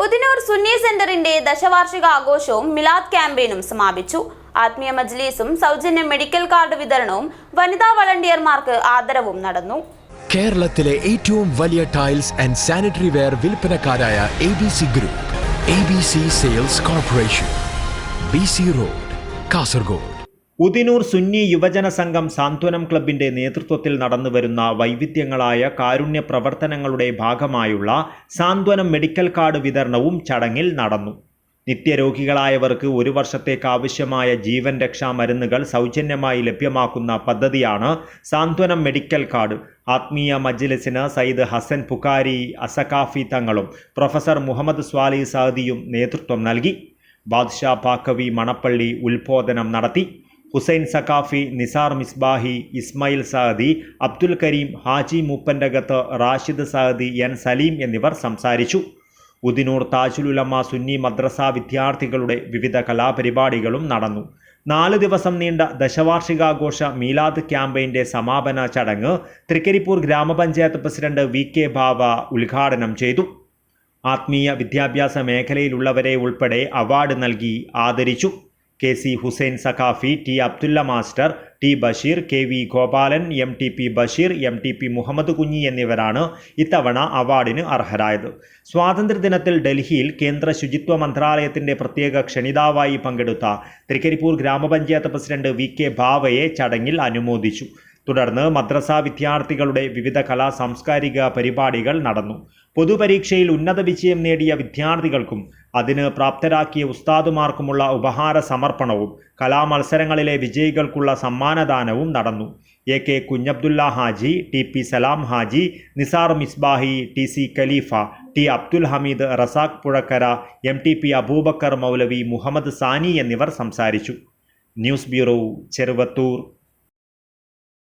ഉദിനൂർ സുന്നി സെന്ററിന്റെ ദശവാർഷിക ആഘോഷവും മിലാദ് ക്യാമ്പയിനും സമാപിച്ചു. ആത്മീയ മജ്ലീസും സൗജന്യ മെഡിക്കൽ കാർഡ് വിതരണവും വനിതാ വളണ്ടിയർമാർക്ക് ആദരവും നടന്നു. കേരളത്തിലെ ഏറ്റവും വലിയ tiles and sanitary ware വിൽപ്പനക്കാരായ A B C group A B C sales corporation B C road Kasaragod. Udinur Sunni Yuvajana Sangham സാന്ത്വനം ക്ലബിന്റെ നേതൃത്വത്തിൽ നടന്നുവരുന്ന വൈവിധ്യങ്ങളായ കാരുണ്യ പ്രവർത്തനങ്ങളുടെ ഭാഗമായുള്ള സാന്ത്വനം മെഡിക്കൽ കാർഡ് വിതരണവും ചടങ്ങിൽ നടന്നു. നിത്യരോഗികളായവർക്ക് ഒരു വർഷത്തേക്ക് ആവശ്യമായ ജീവൻ രക്ഷാ മരുന്നുകൾ സൗജന്യമായി ലഭ്യമാക്കുന്ന പദ്ധതിയാണ് സാന്ത്വനം മെഡിക്കൽ കാർഡ്. ആത്മീയ മജ്ലിസിന് സയ്യിദ് ഹസൻ പുക്കാരി അസഖാഫി തങ്ങളും പ്രൊഫസർ മുഹമ്മദ് സ്വാലി സാദിയും നേതൃത്വം നൽകി. ബാദ്ഷാ പാക്കവി മണപ്പള്ളി ഉത്ബോധനം നടത്തി. ഹുസൈൻ സഖാഫി നിസാർ മിസ്ബാഹി ഇസ്മായിൽ സഹദി അബ്ദുൽ കരീം ഹാജി മൂപ്പന്റകത്ത് റാഷിദ് സഹദി എൻ സലീം എന്നിവർ സംസാരിച്ചു. ഉദിനൂർ താജുലുലമ സുന്നി മദ്രസ വിദ്യാർത്ഥികളുടെ വിവിധ കലാപരിപാടികളും നടന്നു. നാല് ദിവസം നീണ്ട ദശവാർഷികാഘോഷ മീലാദ് ക്യാമ്പയിന്റെ സമാപന ചടങ്ങ് തൃക്കരിപ്പൂർ ഗ്രാമപഞ്ചായത്ത് പ്രസിഡന്റ് വി കെ ബാബ ഉദ്ഘാടനം ചെയ്തു. ആത്മീയ വിദ്യാഭ്യാസ മേഖലയിലുള്ളവരെ ഉൾപ്പെടെ അവാർഡ് നൽകി ആദരിച്ചു. K C Hussain Saqafi T Abdulla master T Basheer K V Gopalan M T P Basheer M T P Muhammad Kunhi എന്നിവരാണ് ഇത്തവണ അവാർഡിന് അർഹരായത്. സ്വാതന്ത്ര്യദിനത്തിൽ ഡൽഹിയിൽ കേന്ദ്ര ശുചിത്വ മന്ത്രാലയത്തിന്റെ പ്രത്യേക ക്ഷണിതാവായി പങ്കെടുത്ത തൃക്കരിപ്പൂർ ഗ്രാമപഞ്ചായത്ത് പ്രസിഡന്റ് വി കെ ഭാവയെ ചടങ്ങിൽ അനുമോദിച്ചു. തുടർന്ന് മദ്രസ വിദ്യാർത്ഥികളുടെ വിവിധ കലാ സാംസ്കാരിക പരിപാടികൾ നടന്നു. പൊതുപരീക്ഷയിൽ ഉന്നത വിജയം നേടിയ വിദ്യാർത്ഥികൾക്കും അതിന് പ്രാപ്തരാക്കിയ ഉസ്താദുമാർക്കുമുള്ള ഉപഹാര സമർപ്പണവും കലാമത്സരങ്ങളിലെ വിജയികൾക്കുള്ള സമ്മാനദാനവും നടന്നു. A K Kunhabdulla Haji T P Salam Haji Nizar Misbahi T C Khaleefa T Abdul Hameed Razak Puzhakkara M T P Aboobacker Moulavi Muhammad Sani എന്നിവർ സംസാരിച്ചു. News bureau Cheruvathur.